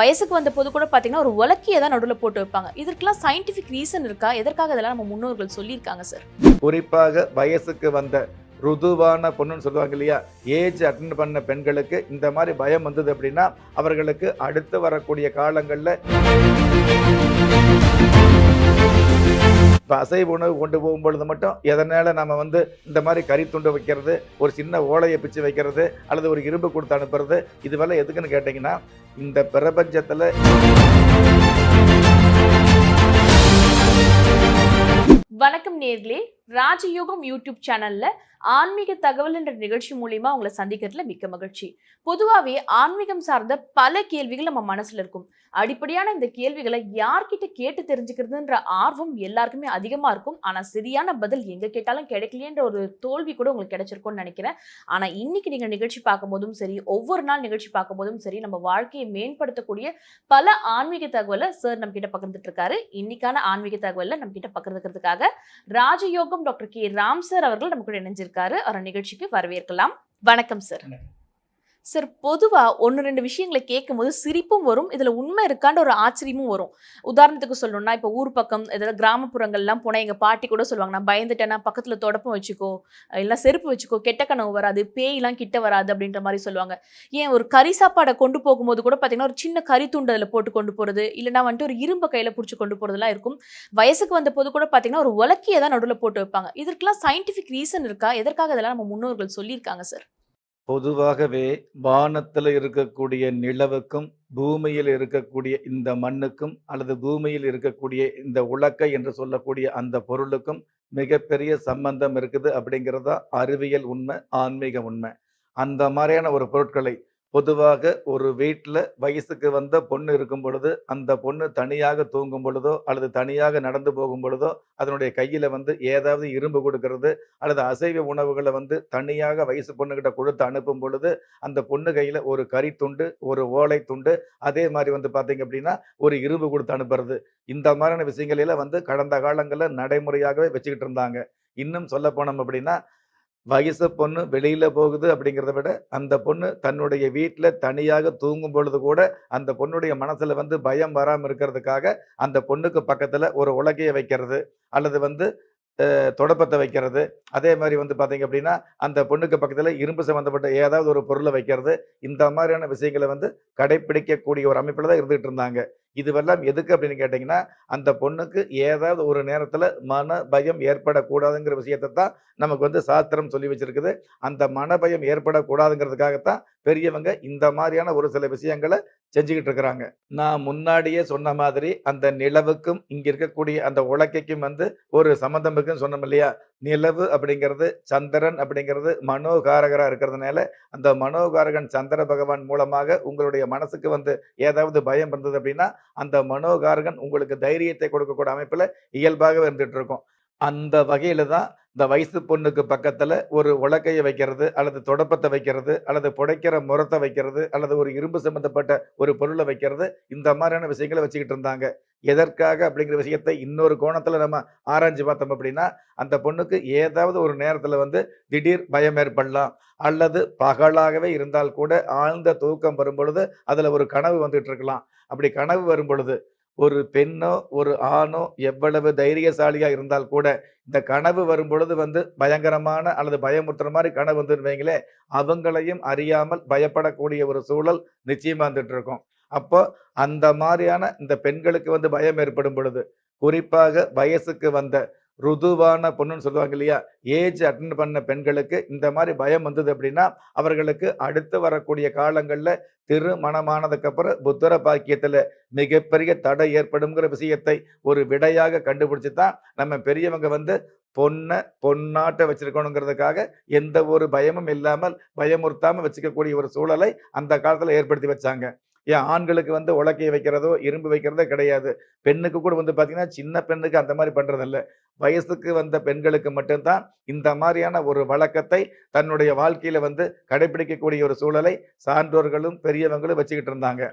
வயசுக்கு வந்த போது கூட பார்த்தீங்கன்னா ஒரு உலக்கியை தான் நடுவில் போட்டு வைப்பாங்க. இதற்கெல்லாம் சயின்டிஃபிக் ரீசன் இருக்கா? எதற்காக இதெல்லாம் நம்ம முன்னோர்கள் சொல்லியிருக்காங்க சார் குறிப்பாக வயசுக்கு வந்த ருதுவான பொண்ணுன்னு சொல்லுவாங்க இல்லையா? ஏஜ் அட்டன் பண்ண பெண்களுக்கு இந்த மாதிரி பயம் வந்தது அப்படின்னா அவர்களுக்கு அடுத்து வரக்கூடிய காலங்களில் இப்போ அசைவ உணவு கொண்டு போகும்பொழுது மட்டும் எதனால் நம்ம வந்து இந்த மாதிரி கறி துண்டு வைக்கிறது ஒரு சின்ன ஓலையை பிச்சு வைக்கிறது அல்லது ஒரு இரும்பு கொடுத்து அனுப்புறது இதுவெல்லாம் எதுக்குன்னு கேட்டிங்கன்னா இந்த பிரபஞ்சத்தில் வணக்கம் நேர்களே ராஜயோகம் யூடியூப் சேனலில் ஆன்மீக தகவல் என்ற நிகழ்ச்சி மூலியமா உங்களை சந்திக்கிறதுல மிக்க மகிழ்ச்சி. பொதுவாகவே ஆன்மீகம் சார்ந்த பல கேள்விகள் நம்ம மனசுல இருக்கும். அடிப்படையான இந்த கேள்விகளை யார்கிட்ட கேட்டு தெரிஞ்சுக்கிறதுன்ற ஆர்வம் எல்லாருக்குமே அதிகமா இருக்கும். ஆனா சரியான பதில் எங்க கேட்டாலும் கிடைக்கலையன்ற ஒரு தோல்வி கூட உங்களுக்கு கிடைச்சிருக்கும்னு நினைக்கிறேன். ஆனா இன்னைக்கு நீங்க நிகழ்ச்சி பார்க்கும்போதும் சரி ஒவ்வொரு நாள் நிகழ்ச்சி பார்க்கும்போதும் சரி நம்ம வாழ்க்கையை மேம்படுத்தக்கூடிய பல ஆன்மீக தகவலை சார் நம்ம கிட்ட பகிர்ந்துட்டு இருக்காரு இன்னைக்கான ஆன்மீக தகவலை நம்ம கிட்ட பகிர்ந்துக்கிறதுக்காக ராஜயோகம் டாக்டர் கே. ராம் சார் அவர்கள் நம்ம கூட இணைஞ்சிருக்காரு அவர் நிகழ்ச்சிக்கு வரவேற்கலாம். வணக்கம் சார் சார் பொதுவாக ஒன்று ரெண்டு விஷயங்களை கேட்கும்போது சிரிப்பும் வரும் இதில் உண்மை இருக்கான்ற ஒரு ஆச்சரியமும் வரும். உதாரணத்துக்கு சொல்லணும்னா இப்போ ஊர் பக்கம் இதில் கிராமப்புறங்கள்லாம் போனால் எங்கள் பாட்டி கூட சொல்லுவாங்க நான் பயந்துட்டேன்னா பக்கத்தில் தொடப்பம் வச்சுக்கோ இல்லை செருப்பு வச்சுக்கோ கெட்ட கனவு வராது பேயெல்லாம் கிட்ட வராது அப்படின்ற மாதிரி சொல்லுவாங்க. ஏன் ஒரு கறி சாப்பாடை கொண்டு போகும்போது கூட பார்த்தீங்கன்னா ஒரு சின்ன கறி துண்டு அதில் போட்டு கொண்டு போகிறது இல்லைனா வந்துட்டு ஒரு இரும்பு கையில் பிடிச்சி கொண்டு போகிறதுலாம் இருக்கும். வயசுக்கு வந்த போது கூட பார்த்தீங்கன்னா ஒரு உலக்கியை தான் நடுவில் போட்டு வைப்பாங்க. இதற்கெல்லாம் சயின்டிஃபிக் ரீசன் இருக்கா? எதற்காக இதெல்லாம் நம்ம முன்னோர்கள் சொல்லியிருக்காங்க சார் பொதுவாகவே வானத்தில் இருக்கக்கூடிய நிலவுக்கும் பூமியில் இருக்கக்கூடிய இந்த மண்ணுக்கும் அல்லது பூமியில் இருக்கக்கூடிய இந்த உலக்கை என்று சொல்லக்கூடிய அந்த பொருளுக்கும் மிகப்பெரிய சம்பந்தம் இருக்குது அப்படிங்கிறது தான் அறிவியல் உண்மை ஆன்மீக உண்மை. அந்த மாதிரியான ஒரு பொருட்களை பொதுவாக ஒரு வீட்டில் வயசுக்கு வந்த பொண்ணு இருக்கும் பொழுது அந்த பொண்ணு தனியாக தூங்கும் பொழுதோ அல்லது தனியாக நடந்து போகும் பொழுதோ அதனுடைய கையில் வந்து ஏதாவது இரும்பு கொடுக்கறது அல்லது அசைவ உணவுகளை வந்து தனியாக வயசு பொண்ணுகிட்ட கொடுத்து அனுப்பும் பொழுது அந்த பொண்ணு கையில் ஒரு கறி துண்டு ஒரு ஓலை துண்டு அதே மாதிரி வந்து பார்த்தீங்க அப்படின்னா ஒரு இரும்பு கொடுத்து அனுப்புறது. இந்த மாதிரியான விஷயங்களெல்லாம் வந்து கடந்த காலங்களில் நடைமுறையாகவே வச்சுக்கிட்டு இருந்தாங்க. இன்னும் சொல்ல போனோம் அப்படின்னா வயசு பொண்ணு வெளியில் போகுது அப்படிங்கிறத விட அந்த பொண்ணு தன்னுடைய வீட்டில் தனியாக தூங்கும் பொழுது கூட அந்த பொண்ணுடைய மனசில் வந்து பயம் வராமல் இருக்கிறதுக்காக அந்த பொண்ணுக்கு பக்கத்தில் ஒரு உலகையை வைக்கிறது அல்லது வந்து தொடப்பத்தை வைக்கிறது. அதே மாதிரி வந்து பார்த்தீங்க அப்படின்னா அந்த பொண்ணுக்கு பக்கத்தில் இரும்பு சம்மந்தப்பட்ட ஏதாவது ஒரு பொருளை வைக்கிறது. இந்த மாதிரியான விஷயங்களை வந்து கடைப்பிடிக்கக்கூடிய ஒரு அமைப்பில் தான் இருந்துகிட்டு இருந்தாங்க. இதுவெல்லாம் எதுக்கு அப்படின்னு கேட்டிங்கன்னா அந்த பொண்ணுக்கு ஏதாவது ஒரு நேரத்தில் மன பயம் ஏற்படக்கூடாதுங்கிற விஷயத்தை தான் நமக்கு வந்து சாஸ்திரம் சொல்லி வச்சிருக்குது. அந்த மன பயம் ஏற்படக்கூடாதுங்கிறதுக்காகத்தான் பெரியவங்க இந்த மாதிரியான ஒரு சில விஷயங்களை செஞ்சுக்கிட்டு இருக்கிறாங்க. நான் முன்னாடியே சொன்ன மாதிரி அந்த நிலவுக்கும் இங்கே இருக்கக்கூடிய அந்த உலக்கைக்கும் வந்து ஒரு சம்மந்தம் இருக்குன்னு சொன்னோம் இல்லையா? நிலவு அப்படிங்கிறது சந்திரன் அப்படிங்கிறது மனோகாரகராக இருக்கிறதுனால அந்த மனோகாரகன் சந்திர பகவான் மூலமாக உங்களுடைய மனசுக்கு வந்து ஏதாவது பயம் இருந்தது அப்படின்னா அந்த மனோகாரகன் உங்களுக்கு தைரியத்தை கொடுக்கக்கூடிய அமைப்பில் இயல்பாகவே இருந்துட்டு இருக்கும். அந்த வகையில தான் இந்த வயசு பொண்ணுக்கு பக்கத்துல ஒரு உலக்கையை வைக்கிறது அல்லது தொடப்பத்தை வைக்கிறது அல்லது புடைக்கிற முரத்தை வைக்கிறது அல்லது ஒரு இரும்பு சம்பந்தப்பட்ட ஒரு பொருளை வைக்கிறது இந்த மாதிரியான விஷயங்களை வச்சுக்கிட்டு இருந்தாங்க. எதற்காக அப்படிங்கிற விஷயத்தை இன்னொரு கோணத்தில் நம்ம ஆராய்ஞ்சு பார்த்தோம் அப்படின்னா அந்த பொண்ணுக்கு ஏதாவது ஒரு நேரத்தில் வந்து திடீர் பயம் ஏற்படலாம் அல்லது பகலாகவே இருந்தால் கூட ஆழ்ந்த தூக்கம் வரும் பொழுது அதில் ஒரு கனவு வந்துட்டு இருக்கலாம். அப்படி கனவு வரும் பொழுது ஒரு பெண்ணோ ஒரு ஆணோ எவ்வளவு தைரியசாலியாக இருந்தால் கூட இந்த கனவு வரும் பொழுது வந்து பயங்கரமான அல்லது பயமுறுத்துற மாதிரி கனவு வந்துருவீங்களே அவங்களையும் அறியாமல் பயப்படக்கூடிய ஒரு சூழல் நிச்சயமாக வந்துட்டு இருக்கும் அப்போ அந்த மாதிரியான இந்த பெண்களுக்கு வந்து பயம் ஏற்படும் பொழுது குறிப்பாக வயசுக்கு வந்த ருதுவான பொண்ணுன்னு சொல்லுவாங்க இல்லையா? ஏஜ் அட்டன் பண்ண பெண்களுக்கு இந்த மாதிரி பயம் வந்தது அப்படின்னா அவர்களுக்கு அடுத்து வரக்கூடிய காலங்களில் திருமணமானதுக்கப்புறம் புத்தர பாக்கியத்தில் மிகப்பெரிய தடை ஏற்படுங்கிற விஷயத்தை ஒரு விடையாக கண்டுபிடிச்சு தான் நம்ம பெரியவங்க வந்து பொண்ணை பொன்னாட்ட வச்சிருக்கணுங்கிறதுக்காக எந்த ஒரு பயமும் இல்லாமல் பயமுறுத்தாமல் வச்சுக்கக்கூடிய ஒரு சூழலை அந்த காலத்தில் ஏற்படுத்தி வச்சாங்க. ஏன் ஆண்களுக்கு வந்து உலக்கையை வைக்கிறதோ இரும்பு வைக்கிறதோ கிடையாது. பெண்ணுக்கு கூட வந்து பார்த்தீங்கன்னா சின்ன பெண்ணுக்கு அந்த மாதிரி பண்ணுறதில்ல வயசுக்கு வந்த பெண்களுக்கு மட்டும்தான் இந்த மாதிரியான ஒரு வழக்கத்தை தன்னுடைய வாழ்க்கையில் வந்து கடைபிடிக்கக்கூடிய ஒரு சூழலை சான்றோர்களும் பெரியவங்களும் வச்சுக்கிட்டு இருந்தாங்க.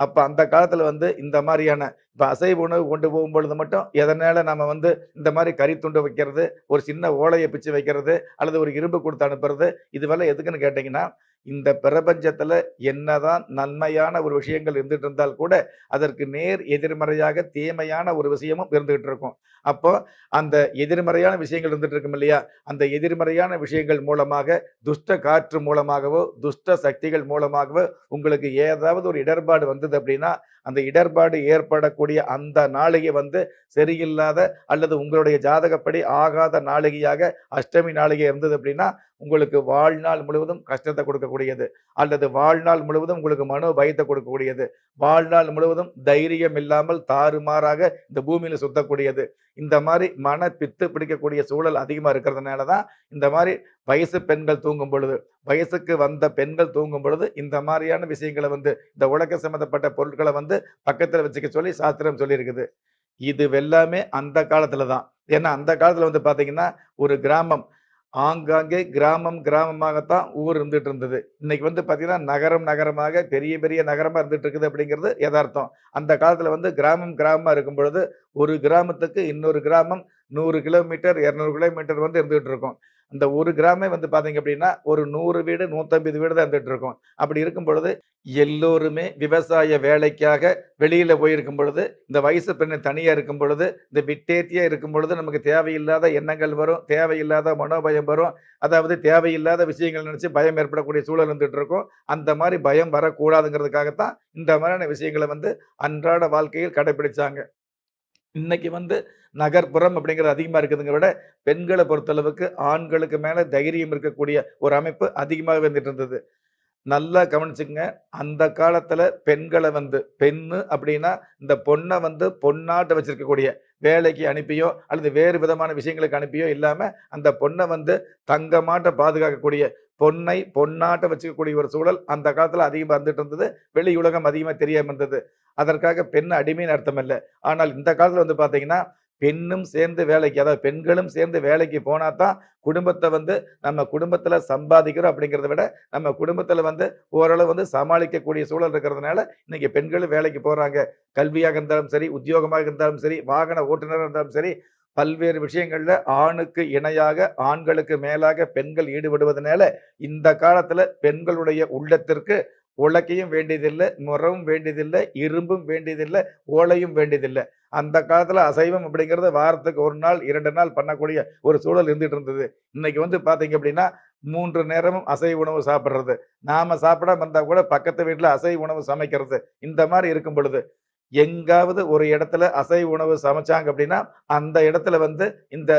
அப்போ அந்த காலத்தில் வந்து இந்த மாதிரியான இப்போ அசைவ உணவு கொண்டு போகும் பொழுது மட்டும் எதனால் நம்ம வந்து இந்த மாதிரி கறி துண்டு வைக்கிறது ஒரு சின்ன ஓலையை பிச்சு வைக்கிறது அல்லது ஒரு இரும்பு கொடுத்து அனுப்புறது இதுவெல்லாம் எதுக்குன்னு கேட்டிங்கன்னா இந்த பிரபஞ்சத்தில் என்னதான் நன்மையான ஒரு விஷயங்கள் இருந்துட்டு இருந்தால் கூட அதற்கு நேர் எதிர்மறையாக தீமையான ஒரு விஷயமும் இருந்துகிட்டு இருக்கும். அப்போ அந்த எதிர்மறையான விஷயங்கள் இருந்துட்டு இருக்கும் இல்லையா? அந்த எதிர்மறையான விஷயங்கள் மூலமாக துஷ்ட காற்று மூலமாகவோ துஷ்ட சக்திகள் மூலமாகவோ உங்களுக்கு ஏதாவது ஒரு இடர்பாடு வந்தது அப்படின்னா அந்த இடர்பாடு ஏற்படக்கூடிய அந்த நாளிகை வந்து சரியில்லாத அல்லது உங்களுடைய ஜாதகப்படி ஆகாத நாளிகையாக அஷ்டமி நாளிகை இருந்தது அப்படின்னா உங்களுக்கு வாழ்நாள் முழுவதும் கஷ்டத்தை கொடுக்கக்கூடியது. அல்லது வாழ்நாள் முழுவதும் உங்களுக்கு மனோ பயத்தை கொடுக்கக்கூடியது. வாழ்நாள் முழுவதும் தைரியம் இல்லாமல் தாறுமாறாக இந்த பூமியில் சுத்தக்கூடியது. இந்த மாதிரி மன பித்து பிடிக்கக்கூடிய சூழல் அதிகமாக இருக்கிறதுனால தான் இந்த மாதிரி வயசு பெண்கள் தூங்கும் பொழுது வயசுக்கு வந்த பெண்கள் தூங்கும் பொழுது இந்த மாதிரியான விஷயங்களை வந்து இந்த உலக சம்மந்தப்பட்ட பொருட்களை வந்து பக்கத்தில் வச்சுக்க சொல்லி சாஸ்திரம் சொல்லியிருக்குது. இது எல்லாமே அந்த காலத்தில் தான் ஏன்னா அந்த காலத்தில் வந்து பார்த்தீங்கன்னா ஒரு கிராமம் ஆங்காங்கே கிராமம் கிராமமாகத்தான் ஊர் இருந்துட்டு இருந்தது இன்னைக்கு வந்து பார்த்திங்கன்னா நகரம் நகரமாக பெரிய பெரிய நகரமாக இருந்துட்டு இருக்குது அப்படிங்கிறது யதார்த்தம். அந்த காலத்தில் வந்து கிராமம் கிராமமாக இருக்கும் பொழுது ஒரு கிராமத்துக்கு இன்னொரு கிராமம் நூறு கிலோமீட்டர் இரநூறு கிலோமீட்டர் வந்து இருந்துகிட்டு இருக்கும் அந்த ஒரு கிராமே வந்து பார்த்தீங்க அப்படின்னா ஒரு நூறு வீடு நூற்றம்பது வீடு தான் இருந்துகிட்டு இருக்கும். அப்படி இருக்கும் பொழுது எல்லோருமே விவசாய வேலைக்காக வெளியில் போயிருக்கும் பொழுது இந்த வயசு பெண்ணு தனியாக இருக்கும் பொழுது இந்த விட்டேத்தியாக இருக்கும் பொழுது நமக்கு தேவையில்லாத எண்ணங்கள் வரும் தேவையில்லாத மனோபயம் வரும். அதாவது தேவையில்லாத விஷயங்கள் நினச்சி பயம் ஏற்படக்கூடிய சூழல் இருந்துகிட்டு இருக்கும். அந்த மாதிரி பயம் வரக்கூடாதுங்கிறதுக்காகத்தான் இந்த மாதிரியான விஷயங்களை வந்து அன்றாட வாழ்க்கையில் கடைபிடிச்சாங்க இன்னைக்கு வந்து நகர்ப்புறம் அப்படிங்கிறது அதிகமாக இருக்குதுங்க விட பெண்களை பொறுத்தளவுக்கு ஆண்களுக்கு மேலே தைரியம் இருக்கக்கூடிய ஒரு அமைப்பு அதிகமாக வந்துட்டு இருந்தது. நல்லா கவனிச்சுங்க அந்த காலத்துல பெண்களை வந்து பெண்ணு அப்படின்னா இந்த பொண்ணை வந்து பொண்ணாட்ட வச்சிருக்கக்கூடிய வேலைக்கு அனுப்பியோ அல்லது வேறு விதமான விஷயங்களுக்கு அனுப்பியோ இல்லாம அந்த பொண்ணை வந்து தங்கமாட்ட பாதுகாக்கக்கூடிய பொண்ணை பொண்ணாட்ட வச்சுக்கக்கூடிய ஒரு சூழல் அந்த காலத்துல அதிகமாக வந்துட்டு இருந்தது. வெளி உலகம் அதிகமாக தெரியாமல் இருந்தது. அதற்காக பெண் அடிமைன்னு அர்த்தம் இல்லை. ஆனால் இந்த காலத்தில் வந்து பார்த்தீங்கன்னா பெண்ணும் சேர்ந்து வேலைக்கு அதாவது பெண்களும் சேர்ந்து வேலைக்கு போனா தான் குடும்பத்தை வந்து நம்ம குடும்பத்தில் சம்பாதிக்கிறோம் அப்படிங்கிறத விட நம்ம குடும்பத்தில் வந்து ஓரளவு வந்து சமாளிக்கக்கூடிய சூழல் இருக்கிறதுனால இன்னைக்கு பெண்களும் வேலைக்கு போகிறாங்க கல்வியாக இருந்தாலும் சரி உத்தியோகமாக இருந்தாலும் சரி வாகன ஓட்டுநராக இருந்தாலும் சரி பல்வேறு விஷயங்களில் ஆணுக்கு இணையாக ஆண்களுக்கு மேலாக பெண்கள் ஈடுபடுவதனால இந்த காலத்தில் பெண்களுடைய உள்ளத்திற்கு உலக்கையும் வேண்டியதில்லை முறவும் வேண்டியதில்லை இரும்பும் வேண்டியதில்லை ஓலையும் வேண்டியதில்லை. அந்த காலத்தில் அசைவம் அப்படிங்கிறது வாரத்துக்கு ஒரு நாள் இரண்டு நாள் பண்ணக்கூடிய ஒரு சூழல் இருந்துட்டு இருந்தது. இன்னைக்கு வந்து பார்த்தீங்க அப்படின்னா மூன்று நேரமும் அசைவ உணவு சாப்பிட்றது. நாம சாப்பிடாம வந்தால் கூட பக்கத்து வீட்டில் அசைவ உணவு சமைக்கிறது. இந்த மாதிரி இருக்கும் பொழுது எங்காவது ஒரு இடத்துல அசைவ உணவு சமைச்சாங்க அப்படின்னா அந்த இடத்துல வந்து இந்த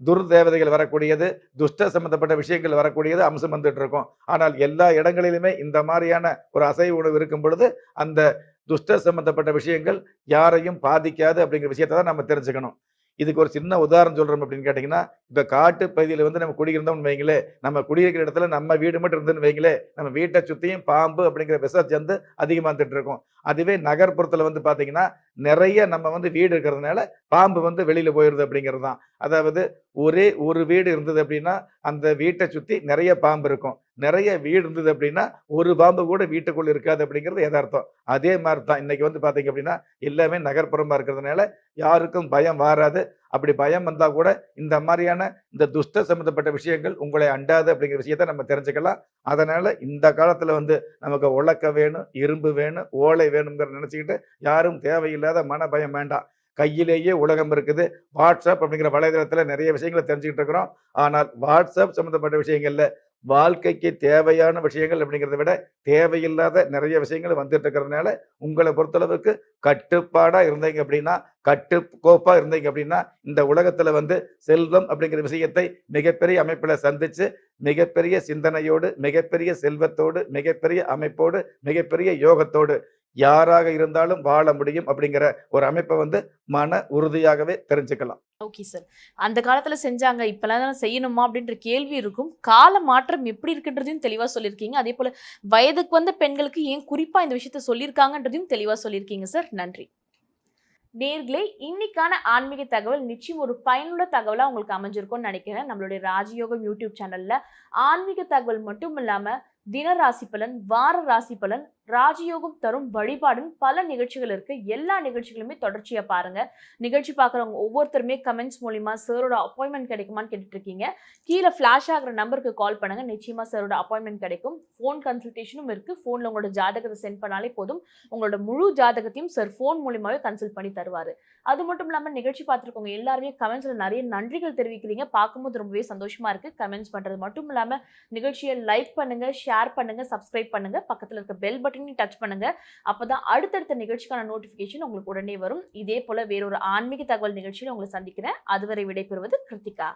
துர்தேவதைகள் வரக்கூடியது துஷ்ட சம்பந்தப்பட்ட விஷயங்கள் வரக்கூடியது அம்சம் வந்துட்டு இருக்கும். ஆனால் எல்லா இடங்களிலுமே இந்த மாதிரியான ஒரு அசைவ உணவு இருக்கும் பொழுது அந்த துஷ்ட சம்பந்தப்பட்ட விஷயங்கள் யாரையும் பாதிக்காது அப்படிங்கிற விஷயத்தை தான் நம்ம தெரிஞ்சுக்கணும். இதுக்கு ஒரு சின்ன உதாரணம் சொல்கிறோம் அப்படின்னு கேட்டிங்கன்னா இப்போ காட்டு பகுதியில் வந்து நம்ம குடியிருந்தோம்னு வைங்களே நம்ம குடியிருக்கிற இடத்துல நம்ம வீடு மட்டும் இருந்துன்னு வைங்களே நம்ம வீட்டை சுற்றியும் பாம்பு அப்படிங்கிற விஷ ஜந்து அதிகமாக வந்துட்டு இருக்கும் அதுவே நகர்ப்புறத்தில் வந்து பார்த்தீங்கன்னா நிறைய நம்ம வந்து வீடு இருக்கிறதுனால பாம்பு வந்து வெளியில் போயிடுது அப்படிங்கிறது தான் அதாவது ஒரே ஒரு வீடு இருந்தது அப்படின்னா அந்த வீட்டை சுற்றி நிறைய பாம்பு இருக்கும். நிறைய வீடு இருந்தது அப்படின்னா ஒரு பாம்பு கூட வீட்டுக்குள்ள இருக்காது அப்படிங்கிறது யதார்த்தம். அதே மாதிரி தான் இன்னைக்கு வந்து பார்த்தீங்க அப்படின்னா எல்லாமே நகர்ப்புறமாக இருக்கிறதுனால யாருக்கும் பயம் வராது. அப்படி பயம் வந்தால் கூட இந்த மாதிரியான இந்த துஷ்ட சம்மந்தப்பட்ட விஷயங்கள் உங்களை அண்டாது அப்படிங்கிற விஷயத்த நம்ம தெரிஞ்சுக்கலாம். அதனால் இந்த காலத்தில் வந்து நமக்கு உழக்க வேணும் இரும்பு வேணும் ஓலை வேணுங்கிற நினச்சிக்கிட்டு யாரும் தேவையில்லாத மன பயம் வேண்டாம். கையிலேயே உலகம் இருக்குது. வாட்ஸ்அப் அப்படிங்கிற வலைதளத்தில் நிறைய விஷயங்களை தெரிஞ்சுக்கிட்டு இருக்கிறோம். ஆனால் வாட்ஸ்அப் சம்மந்தப்பட்ட விஷயங்களில் வாழ்க்கைக்கு தேவையான விஷயங்கள் அப்படிங்கிறத விட தேவையில்லாத நிறைய விஷயங்கள் வந்துட்டு இருக்கிறதுனால உங்களை பொறுத்தளவுக்கு கட்டுப்பாடாக இருந்தீங்க அப்படின்னா கட்டுக்கோப்பா இருந்தீங்க அப்படின்னா இந்த உலகத்தில் வந்து செல்வம் அப்படிங்கிற விஷயத்தை மிகப்பெரிய அமைப்பில் சந்தித்து மிகப்பெரிய சிந்தனையோடு மிகப்பெரிய செல்வத்தோடு மிகப்பெரிய அமைப்போடு மிகப்பெரிய யோகத்தோடு யாராக இருந்தாலும் வாழ முடியும் அப்படிங்கிற ஒரு அமைப்பை வந்து மன உறுதியாகவே தெரிஞ்சுக்கலாம். ஓகே சார் அந்த காலத்துல செஞ்சாங்க இப்பெல்லாம் செய்யணுமா அப்படின்ற கேள்வி இருக்கும். கால மாற்றம் எப்படி இருக்குன்றதையும் தெளிவா சொல்லியிருக்கீங்க. அதே போல வயதுக்கு வந்த பெண்களுக்கு ஏன் குறிப்பா இந்த விஷயத்த சொல்லியிருக்காங்கன்றதையும் தெளிவா சொல்லியிருக்கீங்க சார் நன்றி. நேர்களே இன்னைக்கான ஆன்மீக தகவல் நிச்சயம் ஒரு பயனுள்ள தகவலாக உங்களுக்கு அமைஞ்சிருக்கும்னு நினைக்கிறேன். நம்மளுடைய ராஜயோகம் யூடியூப் சேனலில் ஆன்மீக தகவல் மட்டும் இல்லாமல் தின ராசி பலன் வார ராசி பலன் ராஜயோகம் தரும் வழிபாடுன்னு பல நிகழ்ச்சிகள் இருக்கு. எல்லா நிகழ்ச்சிகளுமே தொடர்ச்சியா பாருங்க. நிகழ்ச்சி பார்க்குறவங்க ஒவ்வொருத்தருமே கமெண்ட்ஸ் மூலியமா சரோட அப்பாயின்மெண்ட் கிடைக்குமான்னு கேட்டுட்டு இருக்கீங்க கீழே ஃபிளாஷ் ஆகுற நம்பருக்கு கால் பண்ணுங்க. நிச்சயமா சரோட அப்பாயின்மெண்ட் கிடைக்கும். ஃபோன் கன்சல்டேஷனும் இருக்கு. ஃபோன்ல உங்களோட ஜாதகத்தை சென்ட் பண்ணாலே போதும். உங்களோட முழு ஜாதகத்தையும் சார் ஃபோன் மூலியமாவே கன்சல்ட் பண்ணி தருவாரு. அது மட்டும் இல்லாம நிகழ்ச்சி பார்த்துருக்கவங்க எல்லாருமே கமெண்ட்ஸ்ல நிறைய நன்றிகள் தெரிவிக்கிறீங்க. பார்க்கும்போது ரொம்பவே சந்தோஷமா இருக்கு. கமெண்ட்ஸ் பண்றது மட்டும் இல்லாம நிகழ்ச்சியை லைக் பண்ணுங்க ஷேர் பண்ணுங்க சப்ஸ்கிரைப் பண்ணுங்க. பக்கத்துல இருக்க பெல் பட்டனையும் டச் பண்ணுங்க. அப்பதான் அடுத்தடுத்த நிகழ்ச்சிக்கான நோட்டிபிகேஷன் உங்களுக்கு உடனே வரும். இதே போல வேறொரு ஆன்மீக தகவல் நிகழ்ச்சியில் உங்களை சந்திக்கிறேன். அதுவரை விடைபெறுவது கிருத்திகா.